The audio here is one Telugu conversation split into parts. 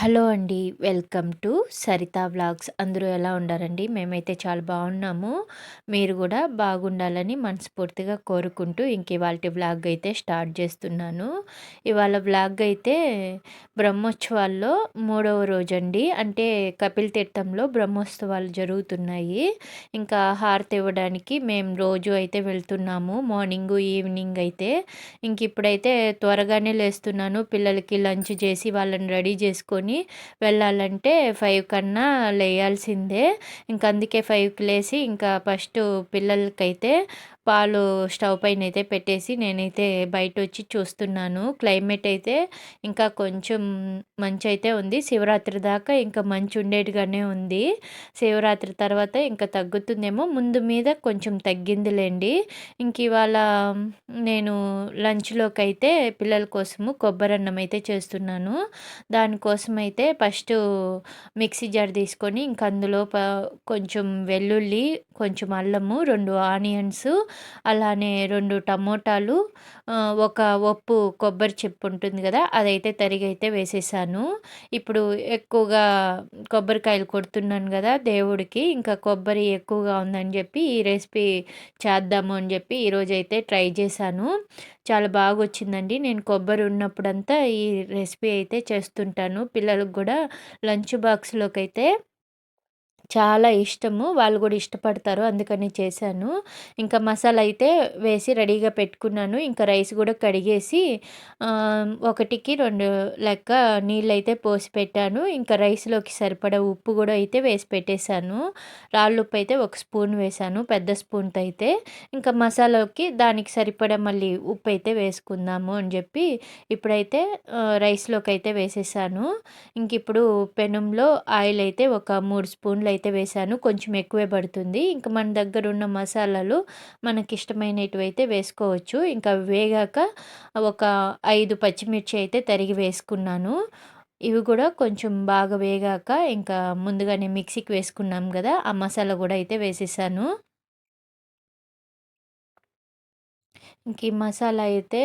హలో అండి వెల్కమ్ టు సరిత వ్లాగ్స్. అందరూ ఎలా ఉండారండి? మేమైతే చాలా బాగున్నాము. మీరు కూడా బాగుండాలని మనస్ఫూర్తిగా కోరుకుంటూ ఇంక ఇవాళ వ్లాగ్ అయితే స్టార్ట్ చేస్తున్నాను. ఇవాళ వ్లాగ్ అయితే బ్రహ్మోత్సవాల్లో మూడవ రోజు అండి అంటే కపిల్ తీర్థంలో బ్రహ్మోత్సవాలు జరుగుతున్నాయి. ఇంకా హారతి ఇవ్వడానికి మేము రోజు అయితే వెళ్తున్నాము. మార్నింగ్ ఈవినింగ్ అయితే. ఇంక ఇప్పుడైతే త్వరగానే లేస్తున్నాను. పిల్లలకి లంచ్ చేసి వాళ్ళని రెడీ చేసుకొని చేసుకొని వెళ్ళాలంటే ఫైవ్ కన్నా లేయాల్సిందే. ఇంక అందుకే ఫైవ్కి లేసి ఇంకా ఫస్ట్ పిల్లలకైతే పాలు స్టవ్ పైన అయితే పెట్టేసి నేనైతే బయట వచ్చి చూస్తున్నాను. క్లైమేట్ అయితే ఇంకా కొంచెం మంచి అయితే ఉంది. శివరాత్రి దాకా ఇంకా మంచి ఉండేట్టుగానే ఉంది. శివరాత్రి తర్వాత ఇంకా తగ్గుతుందేమో ముందు మీద కొంచెం తగ్గిందిలేండి. ఇంక ఇవాళ నేను లంచ్లోకి అయితే పిల్లల కోసము కొబ్బరి అన్నం అయితే చేస్తున్నాను. దానికోసం అయితే ఫస్ట్ మిక్సీ జార్ తీసుకొని ఇంక అందులో కొంచెం వెల్లుల్లి కొంచెం అల్లము రెండు ఆనియన్స్ అలానే రెండు టమోటాలు ఒక ఒప్పు కొబ్బరి చెప్పు ఉంటుంది కదా అదైతే తరిగైతే వేసేసాను. ఇప్పుడు ఎక్కువగా కొబ్బరికాయలు కొడుతున్నాను కదా దేవుడికి ఇంకా కొబ్బరి ఎక్కువగా ఉందని చెప్పి ఈ రెసిపీ చేద్దాము అని చెప్పి ఈరోజైతే ట్రై చేశాను. చాలా బాగా వచ్చిందండి నేను కొబ్బరి ఉన్నప్పుడంతా ఈ రెసిపీ అయితే చేస్తుంటాను. పిల్లలకు కూడా లంచ్ బాక్స్లోకి అయితే చాలా ఇష్టము. వాళ్ళు కూడా ఇష్టపడతారు. అందుకని చేశాను. ఇంకా మసాలా అయితే వేసి రెడీగా పెట్టుకున్నాను. ఇంకా రైస్ కూడా కడిగేసి ఒకటికి రెండు లెక్క నీళ్ళు అయితే పోసి పెట్టాను. ఇంకా రైస్లోకి సరిపడా ఉప్పు కూడా అయితే వేసి పెట్టేశాను. రాళ్ళు ఉప్పు అయితే ఒక స్పూన్ వేసాను పెద్ద స్పూన్తో అయితే. ఇంకా మసాలాకి దానికి సరిపడా మళ్ళీ ఉప్పు అయితే వేసుకుందాము అని చెప్పి ఇప్పుడైతే రైస్లోకి అయితే వేసేసాను. ఇంక ఇప్పుడు పెనంలో ఆయిల్ అయితే ఒక మూడు స్పూన్లు అయితే అయితే వేసాను కొంచెం ఎక్కువే పడుతుంది. ఇంకా మన దగ్గర ఉన్న మసాలాలు మనకి ఇష్టమైనవి అయితే వేసుకోవచ్చు. ఇంకా వేగాక ఒక ఐదు పచ్చిమిర్చి అయితే తరిగి వేసుకున్నాను. ఇవి కూడా కొంచెం బాగా వేగాక ఇంకా ముందుగానే మిక్సీకి వేసుకున్నాం కదా ఆ మసాలా కూడా అయితే వేసేసాను. ఇంక ఈ మసాలా అయితే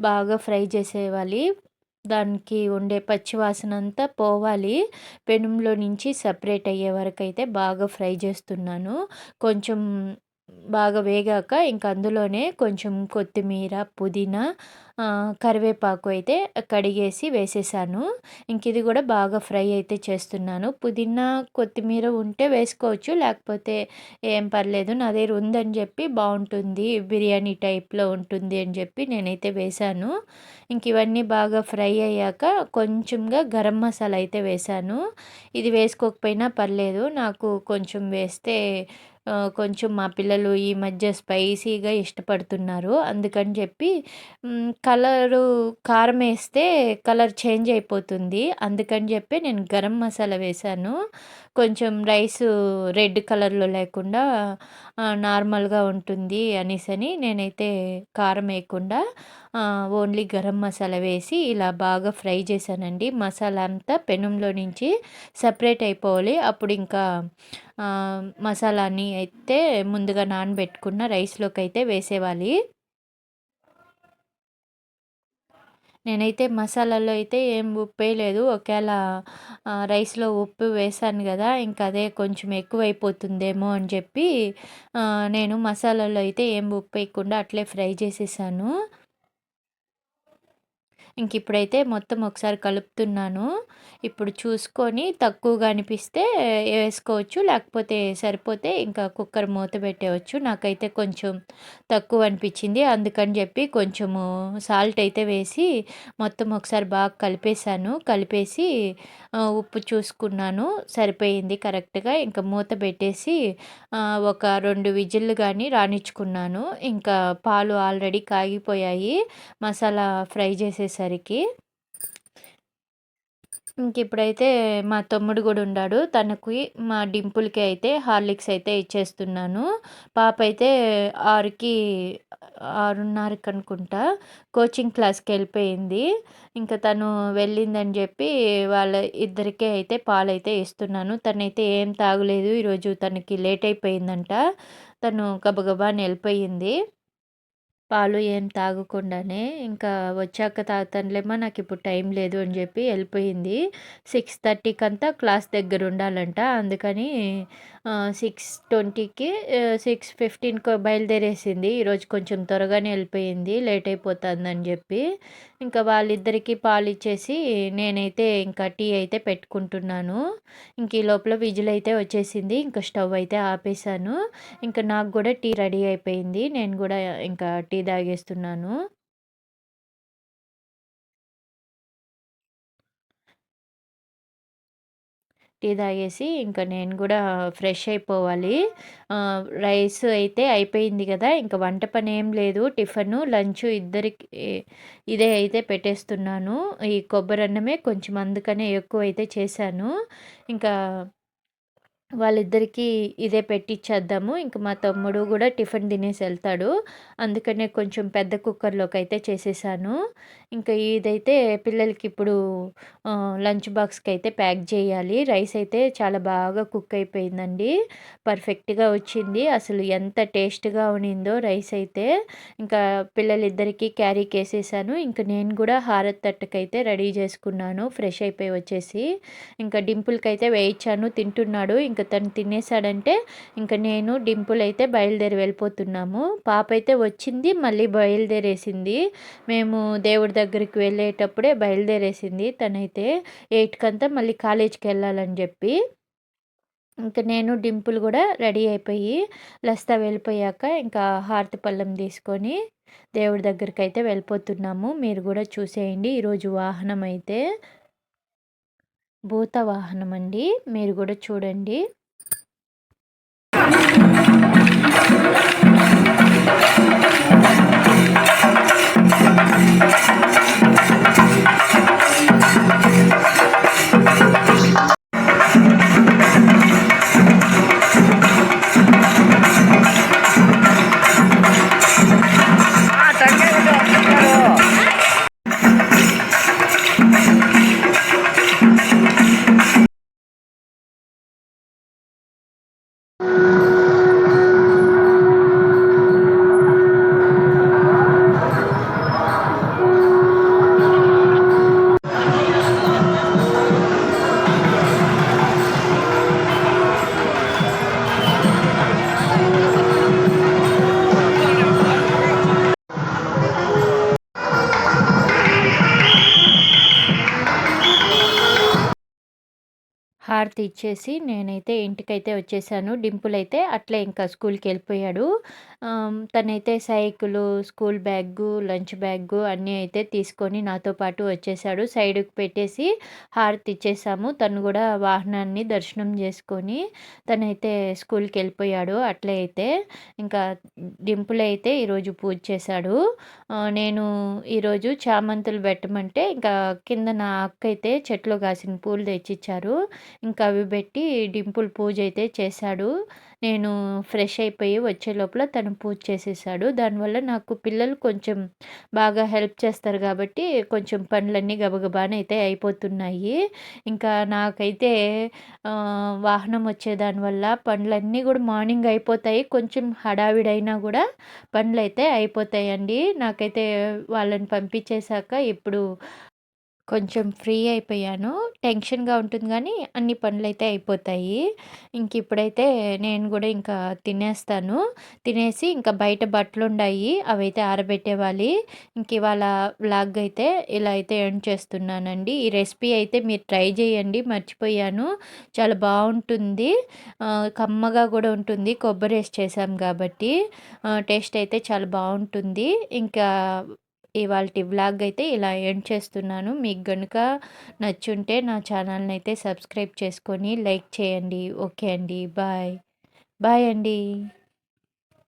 బాగా ఫ్రై చేసేవాలి దానికి ఉండే పచ్చివాసన అంతా పోవాలి. పెనంలో నుంచి సపరేట్ అయ్యే వరకు అయితే బాగా ఫ్రై చేస్తున్నాను. కొంచెం బాగా వేగాక ఇంక అందులోనే కొంచెం కొత్తిమీర పుదీనా కరివేపాకు అయితే కడిగేసి వేసేసాను. ఇంక ఇది కూడా బాగా ఫ్రై అయితే చేస్తున్నాను. పుదీనా కొత్తిమీర ఉంటే వేసుకోవచ్చు లేకపోతే ఏం పర్లేదు నా దగ్గర ఉందని చెప్పి బాగుంటుంది బిర్యానీ టైప్లో ఉంటుంది అని చెప్పి నేనైతే వేశాను ఇంక ఇవన్నీ బాగా ఫ్రై అయ్యాక కొంచెంగా గరం మసాలా అయితే వేశాను ఇది వేసుకోకపోయినా పర్లేదు నాకు కొంచెం వేస్తే కొంచెం మా పిల్లలు ఈ మధ్య స్పైసీగా ఇష్టపడుతున్నారు. అందుకని చెప్పి కలరు కారం వేస్తే కలర్ చేంజ్ అయిపోతుంది. అందుకని చెప్పి నేను గరం మసాలా వేశాను. కొంచెం రైస్ రెడ్ కలర్లో లేకుండా నార్మల్గా ఉంటుంది అనేసని నేనైతే కారం వేయకుండా ఓన్లీ గరం మసాలా వేసి ఇలా బాగా ఫ్రై చేశానండి. మసాలా అంతా పెనంలో నుంచి సపరేట్ అయిపోవాలి. అప్పుడు ఇంకా మసాలాని అయితే ముందుగా నానబెట్టుకున్న రైస్లోకి అయితే వేసేవాలి. నేనైతే మసాలాలో అయితే ఏం ఉప్పు వేయలేదు ఒకవేళ రైస్లో ఉప్పు వేసాను కదా ఇంకా అదే కొంచెం ఎక్కువైపోతుందేమో అని చెప్పి నేను మసాలాలో అయితే ఏం ఉప్పు వేయకుండా అట్లే ఫ్రై చేసేసాను. ఇంక ఇప్పుడైతే మొత్తం ఒకసారి కలుపుతున్నాను. ఇప్పుడు చూసుకొని తక్కువగా అనిపిస్తే వేసుకోవచ్చు లేకపోతే సరిపోతే ఇంకా కుక్కర్ మూత పెట్టేవచ్చు నాకైతే కొంచెం తక్కువ అనిపించింది. అందుకని చెప్పి కొంచెము సాల్ట్ అయితే వేసి మొత్తం ఒకసారి బాగా కలిపేశాను. కలిపేసి ఉప్పు చూసుకున్నాను. సరిపోయింది కరెక్ట్గా. ఇంకా మూత పెట్టేసి ఒక రెండు విజిల్లు కానీ రాణించుకున్నాను ఇంకా పాలు ఆల్రెడీ కాగిపోయాయి. మసాలా ఫ్రై చేసేసాను. వచ్చేసరికి ఇంక ఇప్పుడైతే మా తమ్ముడు కూడా ఉన్నాడు తనకి మా డింపుల్కి అయితే హార్లిక్స్ అయితే ఇచ్చేస్తున్నాను. పాప అయితే ఆరుకి ఆరున్నరకి అనుకుంటా కోచింగ్ క్లాస్కి వెళ్ళిపోయింది. ఇంకా తను వెళ్ళిందని చెప్పి వాళ్ళ ఇద్దరికే అయితే పాలైతే ఇస్తున్నాను. తనైతే ఏం తాగలేదు. ఈరోజు తనకి లేట్ అయిపోయిందంట. తను గబగబా వెళ్ళిపోయింది. పాలు ఏం తాగకుండానే ఇంకా వచ్చాక తాగుతానులేమో నాకు ఇప్పుడు టైం లేదు అని చెప్పి వెళ్ళిపోయింది. సిక్స్ థర్టీకి అంతా క్లాస్ దగ్గర ఉండాలంట అందుకని సిక్స్ ట్వంటీకి సిక్స్ ఫిఫ్టీన్కి బయలుదేరేసింది. ఈరోజు కొంచెం త్వరగానే వెళ్ళిపోయింది లేట్ అయిపోతుందని చెప్పి. ఇంకా వాళ్ళిద్దరికీ పాలు ఇచ్చేసి నేనైతే ఇంకా టీ అయితే పెట్టుకుంటున్నాను. ఇంక ఈ లోపల విజిల్ అయితే వచ్చేసింది ఇంకా స్టవ్ అయితే ఆపేసాను ఇంకా నాకు కూడా టీ రెడీ అయిపోయింది నేను కూడా ఇంకా టీ తాగేస్తున్నాను. టీ తాగేసి ఇంకా నేను కూడా ఫ్రెష్ అయిపోవాలి. రైస్ అయితే అయిపోయింది కదా ఇంకా వంట పని ఏం లేదు. టిఫను లంచ్ ఇద్దరికి ఇదే అయితే పెట్టేస్తున్నాను. ఈ కొబ్బరి అన్నమే కొంచెం అందుకనే ఎక్కువ అయితే చేశాను. ఇంకా వాళ్ళిద్దరికీ ఇదే పెట్టిచ్చేద్దాము. ఇంక మా తమ్ముడు కూడా టిఫిన్ తినేసి వెళ్తాడు అందుకనే కొంచెం పెద్ద కుక్కర్లోకి అయితే చేసేసాను. ఇంకా ఇదైతే పిల్లలకి ఇప్పుడు లంచ్ బాక్స్కి అయితే ప్యాక్ చేయాలి. రైస్ అయితే చాలా బాగా కుక్ అయిపోయిందండి పర్ఫెక్ట్గా వచ్చింది. అసలు ఎంత టేస్ట్గా ఉన్నిందో రైస్ అయితే. ఇంకా పిల్లలిద్దరికీ క్యారీ కేసేసాను. ఇంకా నేను కూడా హారత్ తట్టుకైతే రెడీ చేసుకున్నాను. ఫ్రెష్ అయిపోయి వచ్చేసి. ఇంకా డింపుల్కి అయితే వేయించాను తింటున్నాడు. ఇంకా తను తినేసాడంటే ఇంకా నేను డింపుల్ అయితే బయలుదేరి వెళ్ళిపోతున్నాము. పాప అయితే వచ్చింది మళ్ళీ బయలుదేరేసింది. మేము దేవుడి దగ్గరికి వెళ్ళేటప్పుడే బయలుదేరేసింది తనైతే. ఎయిట్కంతా మళ్ళీ కాలేజీకి వెళ్ళాలని చెప్పి. ఇంకా నేను డింపుల్ కూడా రెడీ అయిపోయి లస్తా వెళ్ళిపోయాక ఇంకా హారతి పళ్ళం తీసుకొని దేవుడి దగ్గరికి అయితే వెళ్ళిపోతున్నాము. మీరు కూడా చూసేయండి ఈరోజు వాహనం అయితే. భూత వాహనం అండి మీరు కూడా చూడండి. హారతి ఇచ్చేసి నేనైతే ఇంటికైతే వచ్చేసాను. డింపుల్ అయితే అట్లే ఇంకా స్కూల్కి వెళ్ళిపోయాడు. తనైతే cycle school bag lunch bag అన్నీ అయితే తీసుకొని నాతో పాటు వచ్చేసాడు. సైడ్కి పెట్టేసి హారతి ఇచ్చేసాము. తను కూడా వాహనాన్ని దర్శనం చేసుకొని తనైతే స్కూల్కి వెళ్ళిపోయాడు. అట్లే అయితే ఇంకా డింపుల్ అయితే ఈరోజు పూజ చేశాడు. నేను ఈరోజు చామంతులు పెట్టమంటే ఇంకా కింద నా అక్క అయితే చెట్లు కాసిన పూలు తెచ్చిచ్చారు. ఇంకా అవి పెట్టి డింపుల్ పూజ అయితే చేశాడు. నేను ఫ్రెష్ అయిపోయి వచ్చే లోపల తను పూజ చేసేసాడు. దానివల్ల నాకు పిల్లలు కొంచెం బాగా హెల్ప్ చేస్తారు కాబట్టి కొంచెం పనులన్నీ గబగబానే అయితే అయిపోతున్నాయి. ఇంకా నాకైతే వాహనం వచ్చేదానివల్ల పనులన్నీ కూడా మార్నింగ్ అయిపోతాయి. కొంచెం హడావిడైనా కూడా పనులు అయితే అయిపోతాయండి. నాకైతే వాళ్ళని పంపించేశాక ఇప్పుడు కొంచెం ఫ్రీ అయిపోయాను. టెన్షన్గా ఉంటుంది కానీ అన్ని పనులు అయితే అయిపోతాయి. ఇంక ఇప్పుడైతే నేను కూడా ఇంకా తినేస్తాను. తినేసి ఇంకా బయట బట్టలు ఉన్నాయి అవైతే ఆరబెట్టేవాలి. ఇంక ఇవాళ వ్లాగ్ అయితే ఇలా అయితే ఎండ్ చేస్తున్నానండి. ఈ రెసిపీ అయితే మీరు ట్రై చేయండి. మర్చిపోయాను. చాలా బాగుంటుంది. కమ్మగా కూడా ఉంటుంది. కొబ్బరి వేసి చేసాం కాబట్టి టేస్ట్ అయితే చాలా బాగుంటుంది. ఇంకా ఇవాళ వ్లాగ్ అయితే ఇలా ఎండ్ చేస్తున్నాను. మీకు కనుక నచ్చుంటే నా ఛానల్ని అయితే సబ్స్క్రైబ్ చేసుకొని లైక్ చేయండి. ఓకే అండి. బాయ్. బాయ్ అండి.